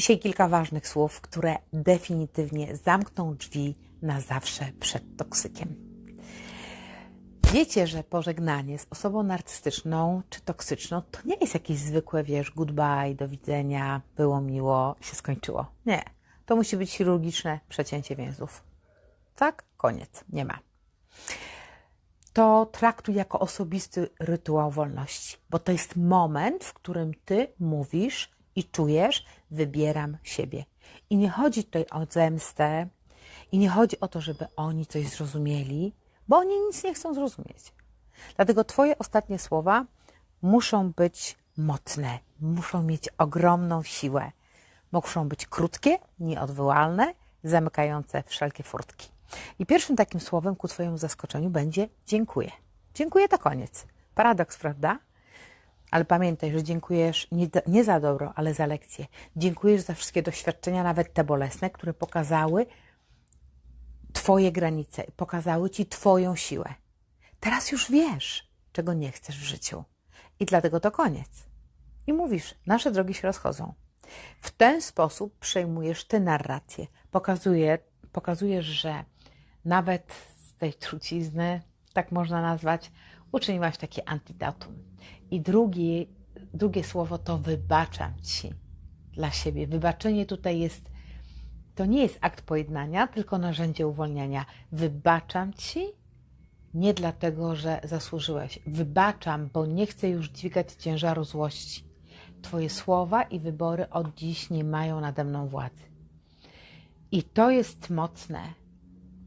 Dzisiaj kilka ważnych słów, które definitywnie zamkną drzwi na zawsze przed toksykiem. Wiecie, że pożegnanie z osobą narcystyczną czy toksyczną to nie jest jakieś zwykłe, wiesz, goodbye, do widzenia, było miło, się skończyło. Nie. To musi być chirurgiczne przecięcie więzów. Tak? Koniec. Nie ma. To traktuj jako osobisty rytuał wolności, bo to jest moment, w którym ty mówisz i czujesz, wybieram siebie. I nie chodzi tutaj o zemstę, i nie chodzi o to, żeby oni coś zrozumieli, bo oni nic nie chcą zrozumieć. Dlatego Twoje ostatnie słowa muszą być mocne, muszą mieć ogromną siłę. Muszą być krótkie, nieodwołalne, zamykające wszelkie furtki. I pierwszym takim słowem ku Twojemu zaskoczeniu będzie dziękuję. Dziękuję to koniec. Paradoks, prawda? Ale pamiętaj, że dziękujesz nie, nie za dobro, ale za lekcje. Dziękujesz za wszystkie doświadczenia, nawet te bolesne, które pokazały Twoje granice, pokazały Ci Twoją siłę. Teraz już wiesz, czego nie chcesz w życiu. I dlatego to koniec. I mówisz, nasze drogi się rozchodzą. W ten sposób przejmujesz Ty narrację. Pokazuje, pokazujesz, że nawet z tej trucizny, tak można nazwać, uczyniłaś takie antidotum. I drugi, drugie słowo to wybaczam Ci dla siebie. Wybaczenie tutaj jest, to nie jest akt pojednania, tylko narzędzie uwolnienia. Wybaczam Ci nie dlatego, że zasłużyłeś. Wybaczam, bo nie chcę już dźwigać ciężaru złości. Twoje słowa i wybory od dziś nie mają nade mną władzy. I to jest mocne,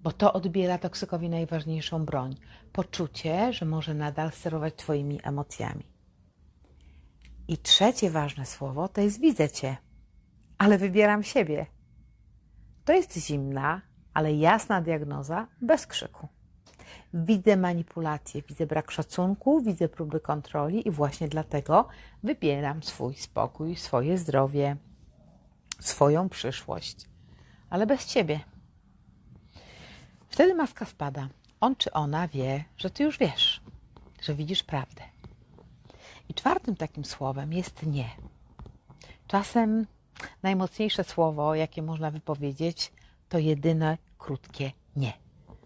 bo to odbiera toksykowi najważniejszą broń poczucie, że może nadal sterować Twoimi emocjami. I trzecie ważne słowo to jest widzę Cię, ale wybieram siebie. To jest zimna, ale jasna diagnoza bez krzyku. Widzę manipulację, widzę brak szacunku, widzę próby kontroli i właśnie dlatego wybieram swój spokój, swoje zdrowie, swoją przyszłość, ale bez ciebie. Wtedy maska spada. On czy ona wie, że ty już wiesz, że widzisz prawdę. I czwartym takim słowem jest nie. Czasem najmocniejsze słowo, jakie można wypowiedzieć, to jedyne krótkie nie.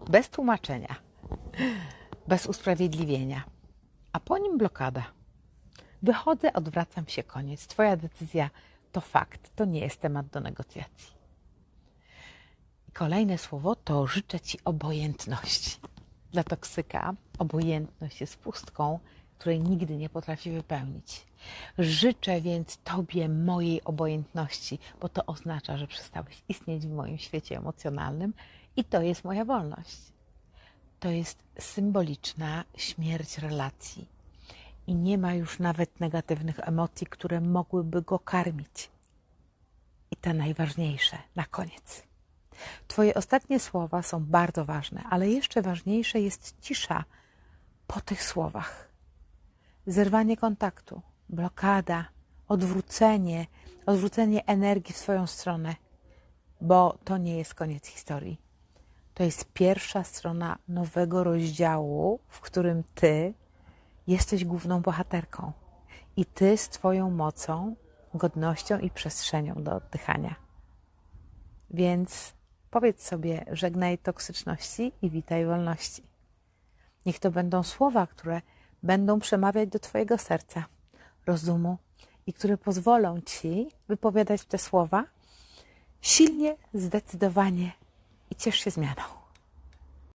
Bez tłumaczenia, bez usprawiedliwienia, a po nim blokada. Wychodzę, odwracam się, koniec. Twoja decyzja to fakt, to nie jest temat do negocjacji. Kolejne słowo to życzę Ci obojętności. Dla toksyka obojętność jest pustką, której nigdy nie potrafi wypełnić. Życzę więc Tobie mojej obojętności, bo to oznacza, że przestałeś istnieć w moim świecie emocjonalnym i to jest moja wolność. To jest symboliczna śmierć relacji i nie ma już nawet negatywnych emocji, które mogłyby go karmić. I te najważniejsze na koniec. Twoje ostatnie słowa są bardzo ważne, ale jeszcze ważniejsze jest cisza po tych słowach. Zerwanie kontaktu, blokada, odwrócenie, odwrócenie energii w swoją stronę, bo to nie jest koniec historii. To jest pierwsza strona nowego rozdziału, w którym ty jesteś główną bohaterką i ty z Twoją mocą, godnością i przestrzenią do oddychania. Więc powiedz sobie: żegnaj toksyczności i witaj wolności. Niech to będą słowa, które będą przemawiać do Twojego serca, rozumu i które pozwolą Ci wypowiadać te słowa silnie, zdecydowanie i ciesz się zmianą.